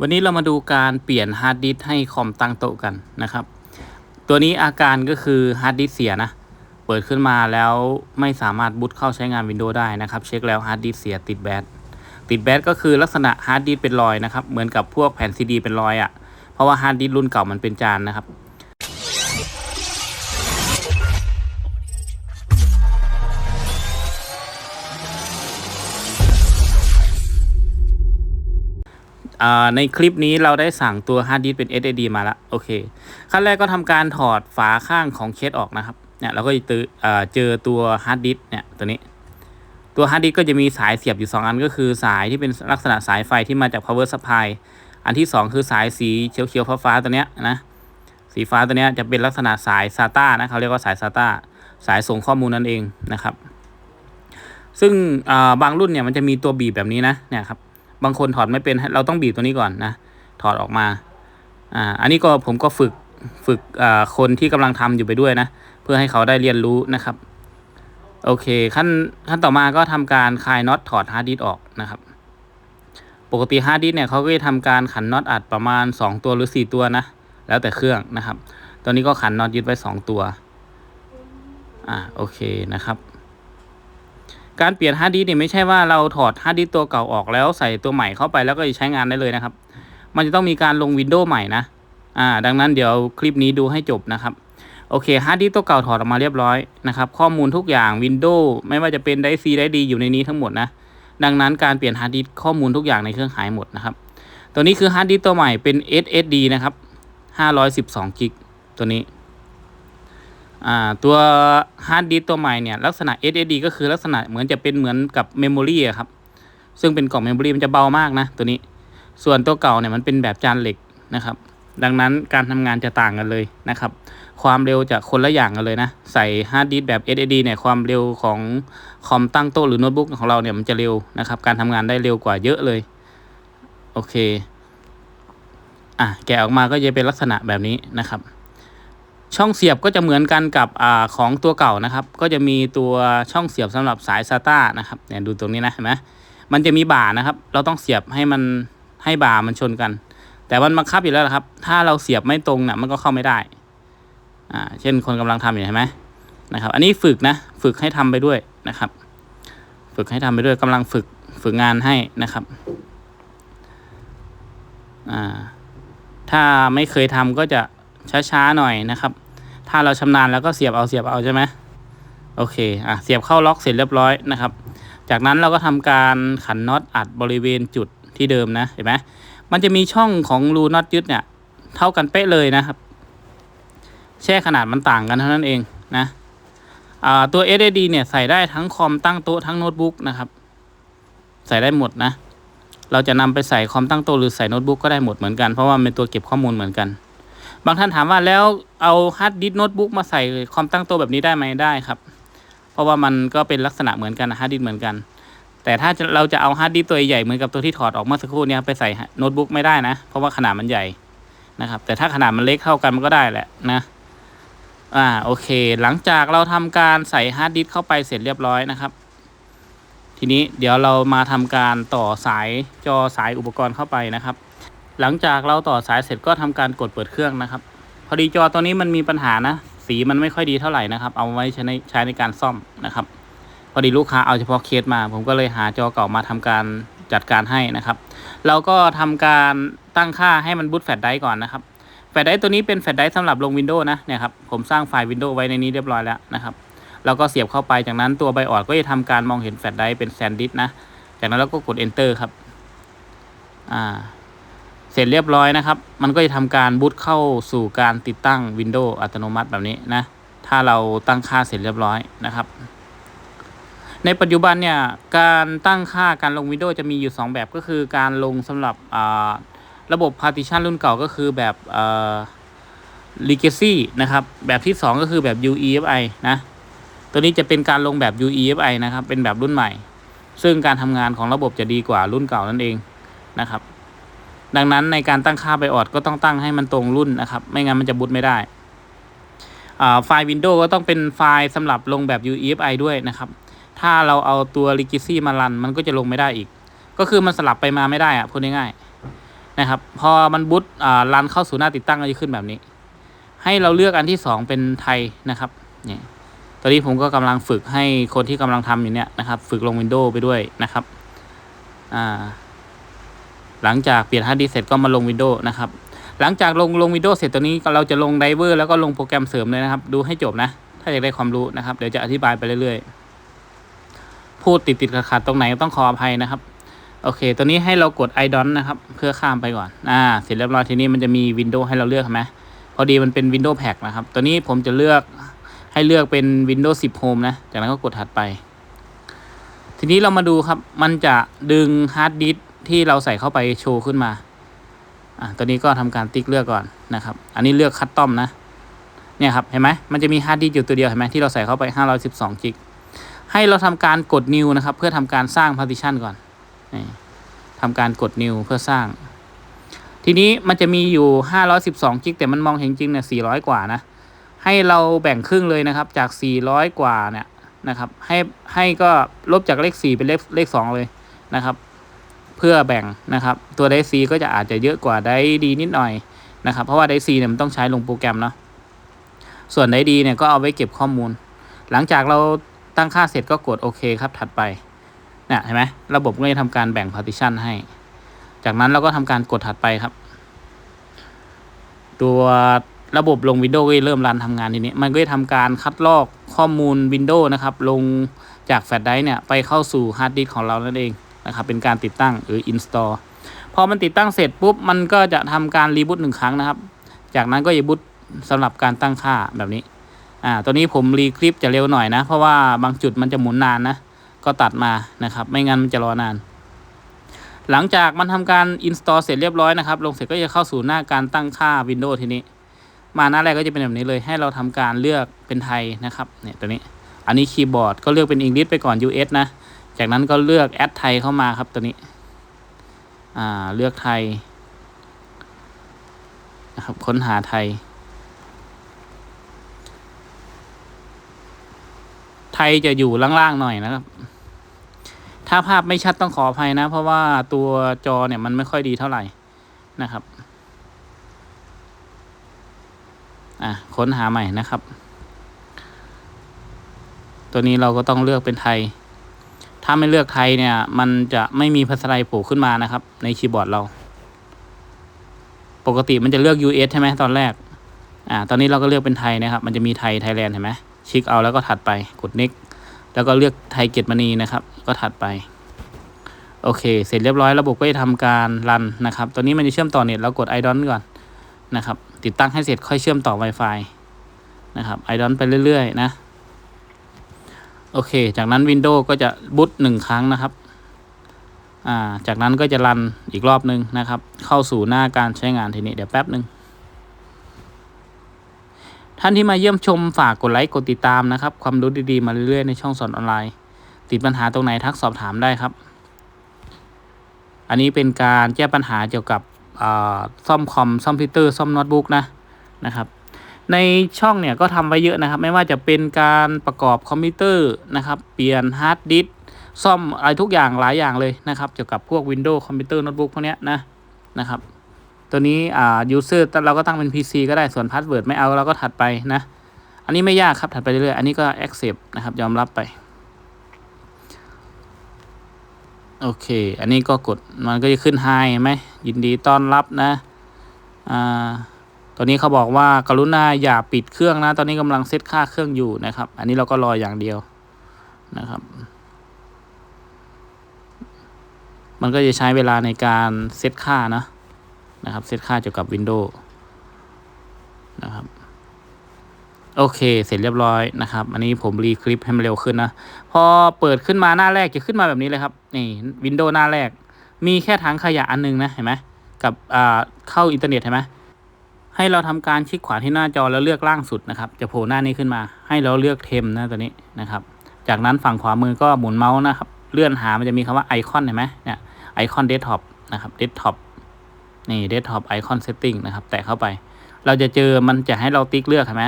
วันนี้เรามาดูการเปลี่ยนฮาร์ดดิสให้คอมตั้งโต๊ะกันนะครับ ตัวนี้อาการก็คือฮาร์ดดิสเสียนะ เปิดขึ้นมาแล้วไม่สามารถบูตเข้าใช้งาน Windows ได้นะครับ เช็คแล้วฮาร์ดดิสเสียติดแบตติดแบตก็คือลักษณะฮาร์ดดิสเป็นรอยนะครับ เหมือนกับพวกแผ่นซีดีเป็นรอยอะ่ะ เพราะว่าฮาร์ดดิสรุ่นเก่ามันเป็นจานนะครับ ในคลิปนี้เราได้สั่งตัวฮาร์ดดิสเป็น SSD มาแล้วโอเค ขั้นแรกก็ทำการถอดฝาข้างของเคสออกนะครับเนี่ยเราก็จะเจออ่าเจอตัวฮาร์ดดิสเนี่ยตัวนี้ ตัวฮาร์ดดิสก็จะมีสายเสียบอยู่ 2 อันก็คือสายที่เป็นลักษณะสายไฟที่มาจาก power supply อันที่ 2 คือสายสีเขียวๆฟ้าๆตัวเนี้ยนะสีฟ้าตัวเนี้ยจะเป็นลักษณะสาย SATA นะเขาเรียกว่าสาย SATA สายส่งข้อมูลนั่นเองนะครับ ซึ่งอ่าบางรุ่นเนี่ยมันจะมีตัวบีบแบบนี้นะเนี่ยครับ บางคนถอดไม่เป็นเราต้องบีบตัวนี้ก่อนนะถอดออกมาอ่าอันนี้ก็ผมก็ฝึกฝึกอ่าคนที่กำลังทำอยู่ไปด้วยนะ เพื่อให้เขาได้เรียนรู้นะครับ โอเคขั้นขั้นต่อมาก็ทำการคลายน็อตถอดฮาร์ดดิสออกนะครับ ปกติฮาร์ดดิสเนี่ยเขาก็จะทำการขันน็อตอัดประมาณ 2 ตัวหรือ 4 ตัวนะ แล้วแต่เครื่องนะครับ ตอนนี้ก็ขันน็อตยึดไว้ 2 ตัว อ่าโอเคนะครับ การเปลี่ยนฮาร์ดดิสก์เนี่ยไม่ใช่ว่าเราถอดฮาร์ดดิสก์ตัวเก่าออกแล้วใส่ตัวใหม่เข้าไปแล้วก็จะใช้งานได้เลยนะครับ มันจะต้องมีการลงวินโดว์ใหม่นะอ่าดังนั้นเดี๋ยวคลิปนี้ดูให้จบนะครับโอเคฮาร์ดดิสก์ตัวเก่าถอดออกมาเรียบร้อยนะครับข้อมูลทุกอย่างวินโดว์ไม่ว่าจะเป็นไดซีไดดีอยู่ในนี้ทั้งหมดนะดังนั้นการเปลี่ยนฮาร์ดดิสก์ข้อมูลทุกอย่างในเครื่องหายหมดนะครับตัวนี้คือฮาร์ดดิสก์ตัวใหม่เป็น SSD นะครับ512กิกตัวนี้ ตัวฮาร์ดดิสตัวใหม่เนี่ยลักษณะ SSD ก็คือลักษณะเหมือนจะเป็นเหมือนกับเมมโมรีอะครับ ซึ่งเป็นกล่องเมมโมรีมันจะเบามากนะตัวนี้ ส่วนตัวเก่าเนี่ยมันเป็นแบบจานเหล็กนะครับ ดังนั้นการทำงานจะต่างกันเลยนะครับ ความเร็วจะคนละอย่างกันเลยนะ ใส่ฮาร์ดดิสแบบ SSD เนี่ยความเร็วของคอมตั้งโต๊ะหรือโน้ตบุ๊กของเราเนี่ยมันจะเร็วนะครับ การทำงานได้เร็วกว่าเยอะเลย โอเค อะแกะออกมาก็จะเป็นลักษณะแบบนี้นะครับ ช่องเสียบก็จะเหมือนกันกับอของตัวเก่านะครับ ก็จะมีตัวช่องเสียบสำหรับสาย SATA นะครับเนี่ยดูตรงนี้นะเห็นไหมมันจะมีบ่านะครับ เราต้องเสียบให้มันให้บ่ามันชนกัน แต่มันบังคับอยู่แล้วครับ ถ้าเราเสียบไม่ตรงเนี่ยมันก็เข้าไม่ได้อ่าเช่นคนกำลังทำอยู่เห็นไหมนะครับ อันนี้ฝึกนะฝึกให้ทำไปด้วยนะครับ ฝึกให้ทำไปด้วยกำลังฝึกฝึกงานให้นะครับอ่าถ้าไม่เคยทำก็จะช้าๆหน่อยนะครับ ถ้าเราชำนาญแล้วก็เสียบเอาเสียบเอาใช่ไหมโอเคอะเสียบเข้าล็อกเสร็จเรียบร้อยนะครับ จากนั้นเราก็ทำการขันน็อตอัดบริเวณจุดที่เดิมนะเห็นไหมมันจะมีช่องของรูน็อตยึดเนี่ยเท่ากันเป๊ะเลยนะครับ แช่ขนาดมันต่างกันเท่านั้นเองนะตัว SSD เนี่ยใส่ได้ทั้งคอมตั้งโต๊ะทั้งโน้ตบุ๊กนะครับ ใส่ได้หมดนะ เราจะนำไปใส่คอมตั้งโต๊ะหรือใส่โน้ตบุ๊กก็ได้หมดเหมือนกันเพราะว่าเป็นตัวเก็บข้อมูลเหมือนกัน บางท่านถามว่าแล้วเอาฮาร์ดดิสก์โน้ตบุ๊กมาใส่คอมตั้งโต๊ะแบบนี้ได้ไหมได้ครับ เพราะว่ามันก็เป็นลักษณะเหมือนกันฮาร์ดดิสก์เหมือนกัน แต่ถ้าเราจะเอาฮาร์ดดิสก์ตัวใหญ่เหมือนกับตัวที่ถอดออกเมื่อสักครู่เนี้ไปใส่โน้ตบุ๊กไม่ได้นะ เพราะว่าขนาดมันใหญ่นะครับ แต่ถ้าขนาดมันเล็กเท่ากันมันก็ได้แหละนะอ่าโอเค หลังจากเราทำการใส่ฮาร์ดดิสก์เข้าไปเสร็จเรียบร้อยนะครับ ทีนี้เดี๋ยวเรามาทำการต่อสายจอสายอุปกรณ์เข้าไปนะครับ หลังจากเราต่อสายเสร็จก็ทำการกดเปิดเครื่องนะครับ พอดีจอตัวนี้มันมีปัญหานะ สีมันไม่ค่อยดีเท่าไหร่นะครับ เอาไว้ใช้ในใช้ในการซ่อมนะครับ พอดีลูกค้าเอาเฉพาะเคสมา ผมก็เลยหาจอเก่ามาทำการจัดการให้นะครับ เราก็ทำการตั้งค่าให้มันบูตแฟลชไดก่อนนะครับแฟลชไดตัวนี้เป็นแฟลชไดรฟ์สำหรับลงวินโดว์นะเนี่ยครับผมสร้างไฟล์วินโดว์ไว้ในนี้เรียบร้อยแล้วนะครับเราก็เสียบเข้าไปจากนั้นตัวไบออดก็จะทำการมองเห็นแฟลชไดเป็นแซนดิสนะ จากนั้นเราก็กด enter ครับ อ่า เสร็จเรียบร้อยนะครับ มันก็จะทำการบูตเข้าสู่การติดตั้ง Windows อัตโนมัติแบบนี้นะ ถ้าเราตั้งค่าเสร็จเรียบร้อยนะครับ ในปัจจุบันเนี่ย การตั้งค่าการลง Windows จะมีอยู่ 2 แบบก็คือการลงสำหรับระบบ partition รุ่นเก่าก็คือแบบ legacy นะครับ แบบที่ 2 ก็คือแบบ UEFI นะ ตัวนี้จะเป็นการลงแบบ UEFI นะครับ เป็นแบบรุ่นใหม่ ซึ่งการทำงานของระบบจะดีกว่ารุ่นเก่านั่นเองนะครับ ดังนั้นในการตั้งค่าไบออดก็ต้องตั้งให้มันตรงรุ่นนะครับ ไม่งั้นมันจะบูตไม่ได้ไฟล์ Windows ก็ต้องเป็นไฟล์สำหรับลงแบบ UEFI ด้วยนะครับ ถ้าเราเอาตัว Legacy มารันมันก็จะลงไม่ได้อีก ก็คือมันสลับไปมาไม่ได้อะพูดง่ายๆนะครับ พอมันบุ๊ตอ่ารันเข้าสู่หน้าติดตั้งก็จะขึ้นแบบนี้ ให้เราเลือกอันที่สองเป็นไทยนะครับนี่ตอนนี้ผมก็กำลังฝึกให้คนที่กำลังทำอยู่เนี่ยนะครับ ฝึกลง Windows ไปด้วยนะครับ อ่า หลังจากเปลี่ยนฮาร์ดดิสก์เสร็จก็มาลง Windows นะครับ หลังจากลงลง Windows เสร็จตัวนี้เราจะลงไดเวอร์แล้วก็ลงโปรแกรมเสริมเลยนะครับ ดูให้จบนะ ถ้าอยากได้ความรู้นะครับ เดี๋ยวจะอธิบายไปเรื่อยๆ พูดติดติดขัดขัดๆตรงไหนต้องขออภัยนะครับ โอเค ตัวนี้ให้เรากด i d o n นะครับ เพื่อข้ามไปก่อน อ่า เสร็จเรียบร้อยทีนี้มันจะมี Windows ให้เราเลือกไหมพอดีมันเป็น Windows Pack นะครับ ตัวนี้ผมจะเลือกให้เลือกเป็น Windows 10 Home นะ จากนั้นก็กดถัดไป ทีนี้เรามาดูครับ มันจะดึงฮาร์ดดิสก์ ที่เราใส่เข้าไปโชว์ขึ้นมาอะตัวนี้ก็ทำการติ๊กเลือกก่อนนะครับ อันนี้เลือกคัสตอมนะเนี่ยครับเห็นไหมมันจะมีฮาร์ดดิสก์อยู่ตัวเดียวเห็นไหมที่เราใส่เข้าไป512กิกให้เราทำการกด new นะครับ เพื่อทำการสร้าง partition ก่อนนี่ทำการกด new เพื่อสร้าง ทีนี้มันจะมีอยู่ 512กิกแต่มันมองเห็นจริงเนี่ย400 กว่านะให้เราแบ่งครึ่งเลยนะครับจาก 400 กว่าเนี่ยนะครับให้ให้ก็ลบจากเลข 4 เป็นเลขเลข 2 เลยนะครับ พื่อแบ่งนะครับ ตัวไดซีก็จะอาจจะเยอะกว่าไดดีนิดหน่อยนะครับ เพราะว่าไดซีเนี่ยมันต้องใช้ลงโปรแกรมเนาะส่วนไดดีเนี่ยก็เอาไว้เก็บข้อมูล หลังจากเราตั้งค่าเสร็จก็กดโอเคครับถัดไปเนี่ยเห็นไหมระบบก็จะทำการแบ่ง partition ให้ จากนั้นเราก็ทำการกดถัดไปครับ ตัวระบบลง Windows ก็เริ่มรันทำงานทีนี้ มันก็จะทำการคัดลอกข้อมูล Windows นะครับ ลงจากแฟลชไดรฟ์เนี่ย ไปเข้าสู่ฮาร์ดดิสก์ของเรานั่นเอง นะครับเป็นการติดตั้งหรือ install พอมันติดตั้งเสร็จปุ๊บมันก็จะทำการรีบูตหนึ่งครั้งนะครับ จากนั้นก็จะบูตสำหรับการตั้งค่าแบบนี้อ่าตัวนี้ผมรีคลิปจะเร็วหน่อยนะ เพราะว่าบางจุดมันจะหมุนนานนะก็ตัดมานะครับ ไม่งั้นมันจะรอนาน หลังจากมันทำการ install เสร็จเรียบร้อยนะครับ ลงเสร็จก็จะเข้าสู่หน้าการตั้งค่า Windows ทีนี้ มาหน้าแรกก็จะเป็นแบบนี้เลย ให้เราทำการเลือกเป็นไทยนะครับเนี่ยตัวนี้ อันนี้คีย์บอร์ดก็เลือกเป็นอังกฤษไปก่อน US นะ จากนั้นก็เลือกแอดไทยเข้ามาครับตัวนี้ อ่า เลือกไทยนะครับ ค้นหาไทย ไทยจะอยู่ล่างๆหน่อยนะครับ ถ้าภาพไม่ชัดต้องขออภัยนะ เพราะว่าตัวจอเนี่ยมันไม่ค่อยดีเท่าไหร่นะครับ อะ ค้นหาใหม่นะครับ ตัวนี้เราก็ต้องเลือกเป็นไทย ถ้าไม่เลือกไทยเนี่ย มันจะไม่มีภาษาไทยโผล่ขึ้นมานะครับ ในคีย์บอร์ดเรา ปกติมันจะเลือก US ใช่ไหมตอนแรก อ่า ตอนนี้เราก็เลือกเป็นไทยนะครับ มันจะมีไทยไทยแลนด์เห็นไหมชิคเอาแล้วก็ถัดไปกด next แล้วก็เลือกไทยเกียรติมณีนะครับ ก็ถัดไป โอเค เสร็จเรียบร้อยระบบก็จะทำการรันนะครับตัวนี้มันจะเชื่อมต่อเน็ตเรากด i d o n ก่อนนะครับ ติดตั้งให้เสร็จค่อยเชื่อมต่อ Wi-Fi นะครับ i d o n ไปเรื่อยๆ นะ โอเค จากนั้น Windows ก็จะบูตหนึ่งครั้งนะครับอ่าจากนั้นก็จะรันอีกรอบนึงนะครับ เข้าสู่หน้าการใช้งานทีนี้เดี๋ยวแป๊บหนึ่งท่านที่มาเยี่ยมชมฝากกดไลค์กดติดตามนะครับ ความรู้ดีๆมาเรื่อยๆในช่องสอนออนไลน์ ติดปัญหาตรงไหนทักสอบถามได้ครับ อันนี้เป็นการแก้ปัญหาเกี่ยวกับอ่าซ่อมคอมซ่อมพิวเตอร์ซ่อมโน้ตบุ๊กนะนะครับ ในช่องเนี่ยก็ทำไว้เยอะนะครับ ไม่ว่าจะเป็นการประกอบคอมพิวเตอร์นะครับ เปลี่ยนฮาร์ดดิสซ่อมอะไรทุกอย่างหลายอย่างเลยนะครับ เกี่ยวกับพวก Windows คอมพิวเตอร์โน้ตบุ๊กพวกเนี้ยนะนะครับ ตัวนี้อ่า user เราก็ตั้งเป็น PC ก็ได้ส่วน password ไม่เอาเราก็ถัดไปนะ อันนี้ไม่ยากครับถัดไปเรื่อยๆอันนี้ก็ accept นะครับยอมรับไปโอเค อันนี้ก็กดมันก็จะขึ้น hi ไหมยินดีต้อนรับนะ อ่า ตอนนี้เขาบอกว่ากรุณาอย่าปิดเครื่องนะ ตอนนี้กำลังเซตค่าเครื่องอยู่นะครับ อันนี้เราก็รออย่างเดียวนะครับ มันก็จะใช้เวลาในการเซตค่านะนะครับเซตค่าเกี่ยวกับ Windows นะครับโอเค เสร็จเรียบร้อยนะครับ อันนี้ผมรีคลิปให้มันเร็วขึ้นนะ พอเปิดขึ้นมาหน้าแรกจะขึ้นมาแบบนี้เลยครับ นี่วินโดว์หน้าแรก มีแค่ถังขยะอันหนึงนะ เห็นไหมกับเข้าอินเทอร์เน็ตเห็นไหม ให้เราทำการคลิกขวาที่หน้าจอแล้วเลือกล่างสุดนะครับ จะโผล่หน้านี้ขึ้นมา ให้เราเลือกเทมนะตัวนี้นะครับ จากนั้นฝั่งขวามือก็หมุนเมาส์นะครับ เลื่อนหามันจะมีคำว่าไอคอนเห็นไหมเนี่ยไอคอนเดสก์ท็อปนะครับเดสก์ท็อปนี่เดสก์ท็อปไอคอนเซตติ้งนะครับ แตะเข้าไป เราจะเจอมันจะให้เราติ๊กเลือกเห็นไหม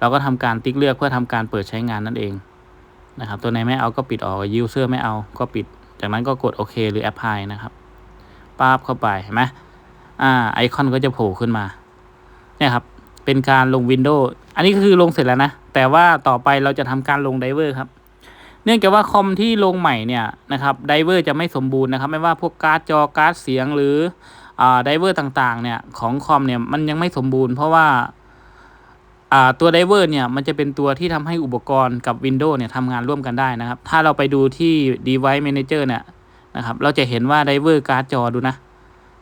เราก็ทำการติ๊กเลือกเพื่อทำการเปิดใช้งานนั่นเองนะครับตัวไหนไม่เอาก็ปิดออก user ไม่เอาก็ปิด จากนั้นก็กดโอเคหรือ apply นะครับป๊าบเข้าไปเห็นไหมอ่าไอคอนก็จะโผล่ขึ้นมา เนี่ยครับ เป็นการลง Windows อันนี้ก็คือลงเสร็จแล้วนะ แต่ว่าต่อไปเราจะทำการลงไดเวอร์ครับ เนื่องจากว่าคอมที่ลงใหม่เนี่ยนะครับไดเวอร์จะไม่สมบูรณ์นะครับ ไม่ว่าพวกการ์ดจอการ์ดเสียงหรืออ่าไดเวอร์ต่างๆเนี่ยของคอมเนี่ยมันยังไม่สมบูรณ์เพราะว่าอ่าตัวไดเวอร์เนี่ยมันจะเป็นตัวที่ทำให้อุปกรณ์กับ Windows เนี่ยทำงานร่วมกันได้นะครับ ถ้าเราไปดูที่ Device Manager เนี่ยนะครับ เราจะเห็นว่าไดเวอร์การ์ดจอดูนะ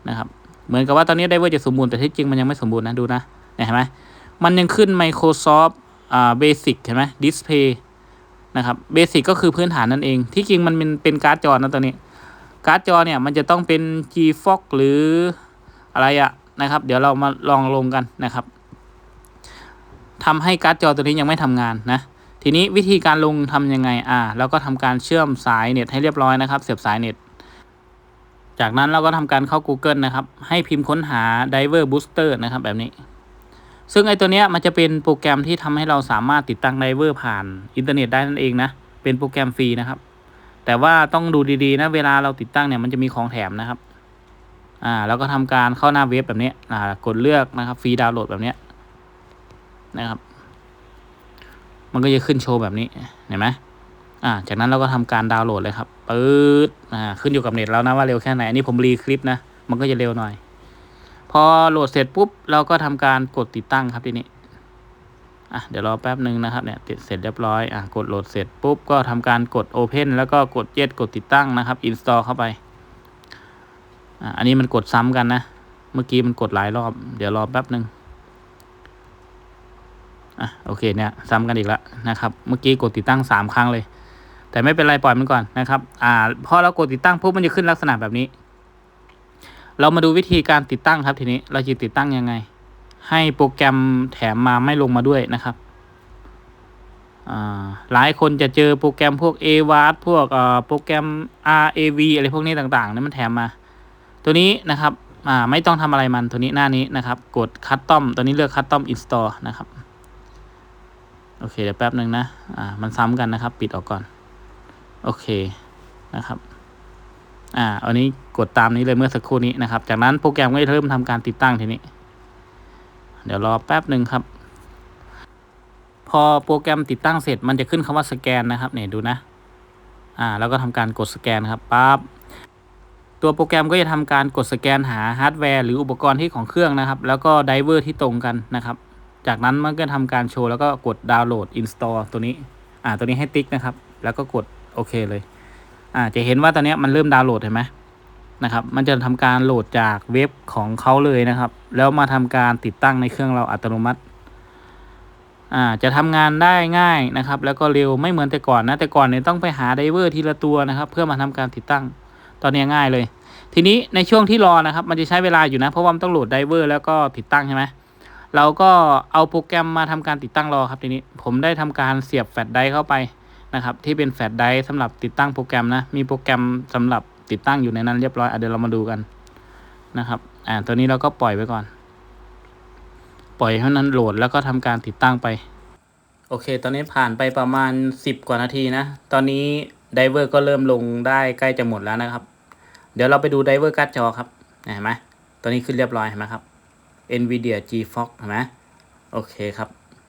นะครับ เหมือนกับว่าตอนนี้ไดเวอร์จะสมบูรณ์แต่ที่จริงมันยังไม่สมบูรณ์นะดูนะเห็นไหมมันยังขึ้น Microsoft อ่า Basic เห็นไหม Display นะครับเบสิกก็คือพื้นฐานนั่นเอง ที่จริงมันเป็นเป็นการ์ดจอนะตัวนี้ การ์ดจอเนี่ยมันจะต้องเป็น G-Fox หรืออะไรอะนะครับ เดี๋ยวเรามาลองลงกันนะครับทำให้การ์ดจอตัวนี้ยังไม่ทำงานนะทีนี้วิธีการลงทำยังไง อ่า เราก็ทำการเชื่อมสายเน็ตให้เรียบร้อยนะครับ เสียบสายเน็ต จากนั้นเราก็ทำการเข้า Google นะครับ ให้พิมพ์ค้นหา Diver Booster นะครับแบบนี้ ซึ่งไอตัวเนี้ยมันจะเป็นโปรแกรมที่ทำให้เราสามารถติดตั้งไดเวอร์ผ่านอินเทอร์เน็ตได้นั่นเองนะ เป็นโปรแกรมฟรีนะครับ แต่ว่าต้องดูดีๆนะ เวลาเราติดตั้งเนี่ยมันจะมีของแถมนะครับ อ่าแล้วก็ทำการเข้าหน้าเว็บแบบนี้ อ่ากดเลือกนะครับฟรีดาวน์โหลดแบบนี้นะครับ มันก็จะขึ้นโชว์แบบนี้ เห็นไหม อ่าจากนั้นเราก็ทำการดาวน์โหลดเลยครับปื๊ดอ่าขึ้นอยู่กับเน็ตแล้วนะว่าเร็วแค่ไหนอันนี้ผมรีคลิปนะมันก็จะเร็วหน่อย พอโหลดเสร็จปุ๊บเราก็ทำการกดติดตั้งครับทีนี้อะเดี๋ยวรอแป๊บหนึ่งนะครับเนี่ยติดเสร็จเรียบร้อยอะกดโหลดเสร็จปุ๊บก็ทำการกด Open แล้วก็กด Yes กดติดตั้งนะครับ Install เข้าไปอะอันนี้มันกดซ้ำกันนะ เมื่อกี้มันกดหลายรอบ เดี๋ยวรอแป๊บหนึ่งอะโอเคเนี่ยซ้ำกันอีกแล้วนะครับ เมื่อกี้กดติดตั้งสามครั้งเลย แต่ไม่เป็นไรปล่อยมันก่อนนะครับ อ่า พอเรากดติดตั้งปุ๊บมันจะขึ้นลักษณะแบบนี้ เรามาดูวิธีการติดตั้งครับทีนี้ เราจะติดตั้งยังไง ให้โปรแกรมแถมมาไม่ลงมาด้วยนะครับอ่าหลายคนจะเจอโปรแกรมพวก a w a s พวกโปรแกรม RAV อะไรพวกนี้ต่างๆนี่มันแถมมา ตัวนี้นะครับอ่าไม่ต้องทำอะไรมันตัวนี้หน้านี้นะครับ กด Custom ตัวนี้เลือก Custom Install นะครับ โอเค เดี๋ยวแป๊บหนึ่งนะอ่ามันซ้ำกันนะครับ ปิดออกก่อน โอเคนะครับอ่าอันนี้กดตามนี้เลยเมื่อสักครู่นี้นะครับ จากนั้นโปรแกรมก็จะเริ่มทำการติดตั้งทีนี้ เดี๋ยวรอแป๊บหนึ่งครับ พอโปรแกรมติดตั้งเสร็จมันจะขึ้นคำว่าสแกนนะครับเนี่ยดูนะอ่าแล้วก็ทำการกดสแกนครับปั๊บตัวโปรแกรมก็จะทำการกดสแกนหาฮาร์ดแวร์หรืออุปกรณ์ที่ของเครื่องนะครับ แล้วก็ไดเวอร์ที่ตรงกันนะครับ จากนั้นมันก็ทำการโชว์แล้วก็กดดาวน์โหลด install ตัวนี้อ่าตัวนี้ให้ติ๊กนะครับ แล้วก็กด โอเคเลย อ่าจะเห็นว่าตอนนี้มันเริ่มดาวน์โหลดเห็นไหมนะครับ มันจะทำการโหลดจากเว็บของเขาเลยนะครับ แล้วมาทำการติดตั้งในเครื่องเราอัตโนมัติ อ่าจะทำงานได้ง่ายนะครับ แล้วก็เร็วไม่เหมือนแต่ก่อนนะ แต่ก่อนเนี่ยต้องไปหาไดเวอร์ทีละตัวนะครับ เพื่อมาทำการติดตั้ง ตอนนี้ง่ายเลย ทีนี้ในช่วงที่รอนะครับ มันจะใช้เวลาอยู่นะ เพราะว่ามันต้องโหลดไดเวอร์แล้วก็ติดตั้งใช่ไหมเราก็เอาโปรแกรมมาทำการติดตั้งรอครับทีนี้ ผมได้ทำการเสียบแฟลชไดร์เข้าไป นะครับที่เป็นแฟลชไดร์สำหรับติดตั้งโปรแกรมนะมีโปรแกรมสำหรับติดตั้งอยู่ในนั้นเรียบร้อยอเดี๋ยวเรามาดูกันนะครับอ่าตัวนี้เราก็ปล่อยไว้ก่อน ปล่อยให้นั้นโหลดแล้วก็ทำการติดตั้งไป โอเค ตอนนี้ผ่านไปประมาณสิบกว่านาทีนะ ตอนนี้ไดเวอร์ก็เริ่มลงได้ใกล้จะหมดแล้วนะครับ เดี๋ยวเราไปดูไดเวอร์การ์ดจอครับเห็นไหมตัวนี้ขึ้นเรียบร้อยเห็นไหมครับ NVIDIA GeForce เห็นไหมโอเคครับ